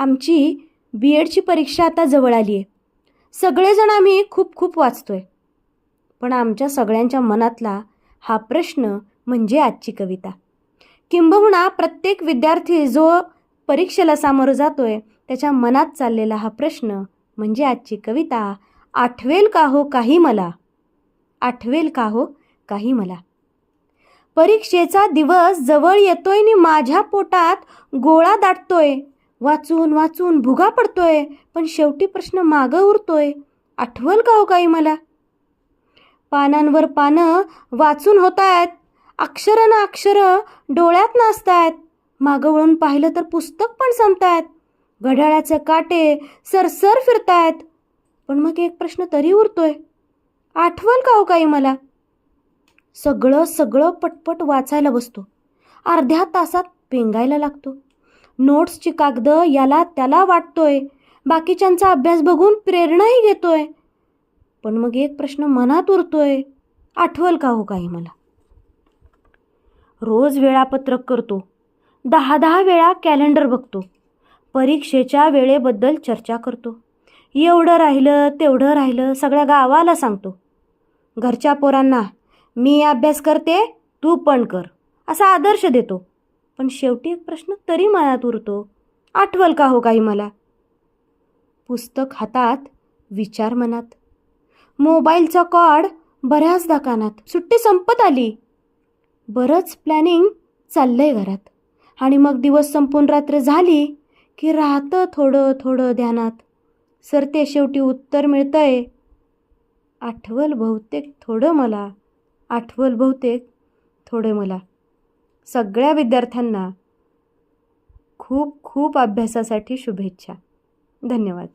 आमची बी एडची परीक्षा आता जवळ आली आहे. सगळेजण आम्ही खूप खूप वाचतो आहे पण आमच्या सगळ्यांच्या मनातला हा प्रश्न म्हणजे आजची कविता. किंबहुना प्रत्येक विद्यार्थी जो परीक्षेला सामोरं जातो आहे त्याच्या मनात चाललेला हा प्रश्न म्हणजे आजची कविता आठवेल का हो काही मला? आठवेल का हो काही मला? परीक्षेचा दिवस जवळ येतोय नि माझ्या पोटात गोळा दाटतोय. वाचून वाचून भुगा पडतोय पण शेवटी प्रश्न मागं उरतोय. आठवल का हो काही मला? पानांवर पानं वाचून होत आहेत अक्षरं ना अक्षरं डोळ्यात नाचतायत. मागं वळून पाहिलं तर पुस्तक पण संपतायत. घड्याळाचे काटे सरसर फिरतायत. पण मग एक प्रश्न तरी उरतोय. आठवल का हो काही मला? सगळं सगळं पटपट वाचायला बसतो. अर्ध्या तासात पेंगायला लागतो. नोट्सची कागदं याला त्याला वाटतोय. बाकीच्यांचा अभ्यास बघून प्रेरणाही घेतोय. पण मग एक प्रश्न मनात उरतोय. आठवल का हो काही मला? रोज वेळापत्रक करतो. दहा दहा वेळा कॅलेंडर बघतो. परीक्षेच्या वेळेबद्दल चर्चा करतो. एवढं राहिलं तेवढं राहिलं सगळ्या गावाला सांगतो. घरच्या पोरांना मी अभ्यास करते तू पण कर. असा आदर्श देतो. पण शेवटी एक प्रश्न तरी मनात उरतो. आठवल का हो काही मला? पुस्तक हातात विचार मनात. मोबाईलचा कॉड बऱ्याचदा कानात सुट्टी संपत आली. बरंच प्लॅनिंग चाललंय घरात. आणि मग दिवस संपून रात्र झाली की राहतं थोडं थोडं ध्यानात. सर ते शेवटी उत्तर मिळतंय. आठवल बहुतेक थोडं मला. आठवल बहुतेक थोडं मला. सगळ्या विद्यार्थ्यांना खूप खूप अभ्यासासाठी शुभेच्छा. धन्यवाद.